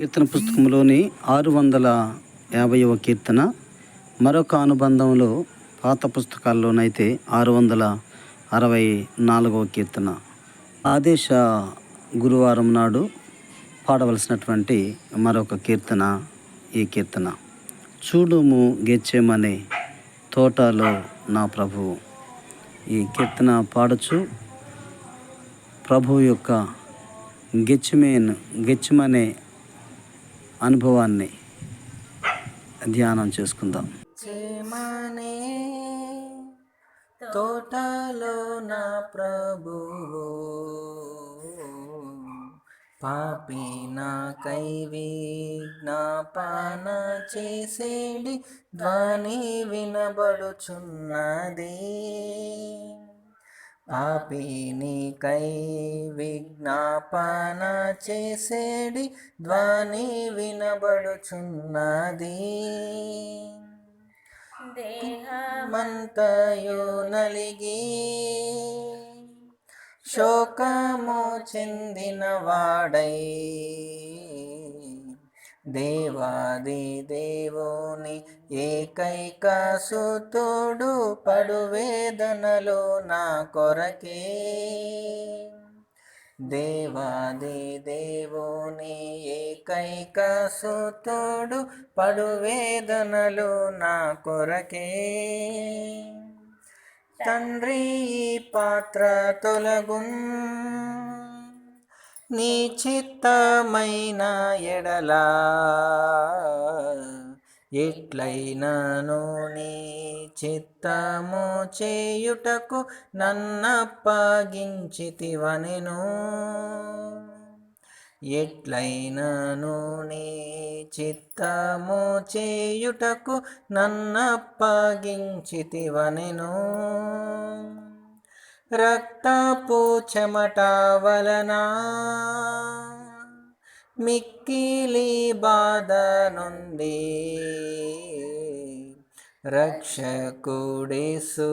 కీర్తన పుస్తకంలోని ఆరు వందల యాభైవ కీర్తన మరొక అనుబంధంలో పాత పుస్తకాల్లోనైతే ఆరు వందల అరవై నాలుగవ కీర్తన. ఆదేశ గురువారం నాడు పాడవలసినటువంటి మరొక కీర్తన ఈ కీర్తన. చూడుము గెచ్చేమనే తోటలో నా ప్రభువు ఈ కీర్తన పాడచ్చు. ప్రభు యొక్క గెచ్చిమేన్ గెచ్చమనే అనుభవాన్ని ధ్యానం చేసుకుందాం. చేమనే తోటలో నా ప్రభు పాపి నాకై విజ్ఞాపన చేసేడి ధ్వని వినబడుచున్నది. పాపి నీకై విజ్ఞాపన చేసేడి ధ్వని వినబడుచున్నది. దేహమంతయు నలిగి శోకము చెందిన వాడై దేవాది దేవుని ఏకైక సుతుడు పడు వేదనలో నా కొరకే. దేవాది దేవుని ఏకైక సుతుడు పడు వేదనలు నా కొరకే. తండ్రి పాత్ర తొలగున్. నీ చిత్తమైన ఎడలా ఎట్లయినను నీ చిత్తము చేయుటకు నన్నప్పగించితివనెను. ఎట్లయినను నీ చిత్తము చేయుటకు నన్నప్పగించితివనెను. రక్తపు చెమట వలన మిక్కిలి బాధ నుండి రక్షకుడేసు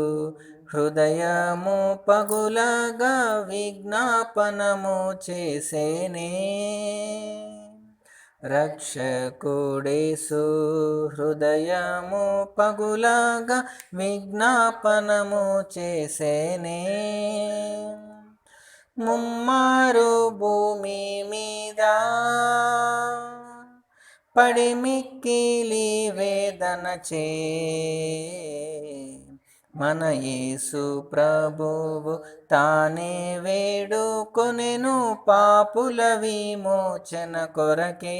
హృదయము పగులగా విజ్ఞాపనము చేసేనే. రక్షకుడేసు హృదయము పగులాగా విజ్ఞాపనము చేసేనే. ముమ్మారు భూమి మీద పడి మిక్కిలి వేదన చే మన యేసు ప్రభువు తానే వేడుకొనెను పాపుల విమోచన కొరకే.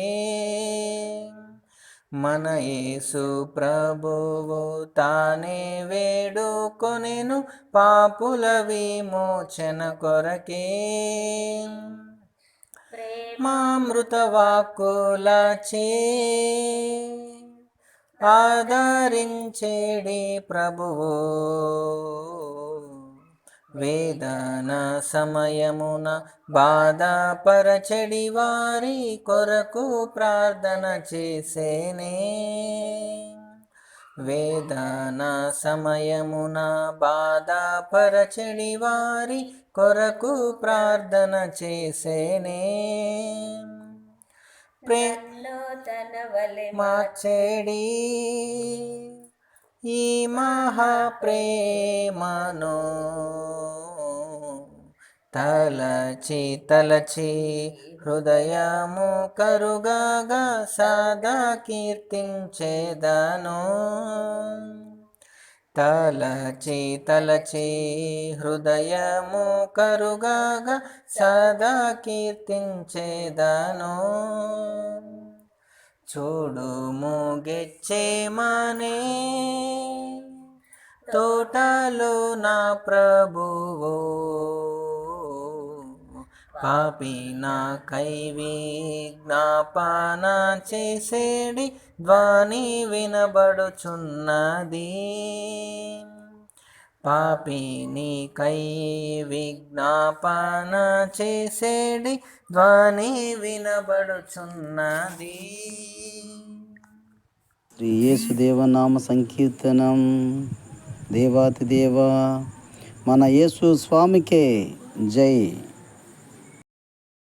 మన యేసు ప్రభువు తానే వేడుకొనెను పాపుల విమోచన కొరకే. మామృత వాక్కులచే ఆదరించేడి ప్రభువు. వేదన సమయమున బాధపరచడి వారి కొరకు ప్రార్థన చేసేనే. వేదన సమయమున బాధపరచడి వారి కొరకు ప్రార్థన చేసేనే. వలె మార్చేడి ఈ మహాప్రేమను తలచి తలచి హృదయము కరుగాగా సదా కీర్తించేదను. తలచి తలచి హృదయము కరుగాగా సదా కీర్తించేదను. చూడుము గెచ్చేమనే తోటలో నా ప్రభువు. పాపి నాకై విజ్ఞాపన చేసేడి ధ్వని వినబడుచున్నది. పాపిని కై విజ్ఞాపన చేసేడి ధ్వని వినబడుచున్నది. శ్రీ యేసుదేవనామ సంకీర్తనం. దేవాతి దేవ మన యేసు స్వామికే జై.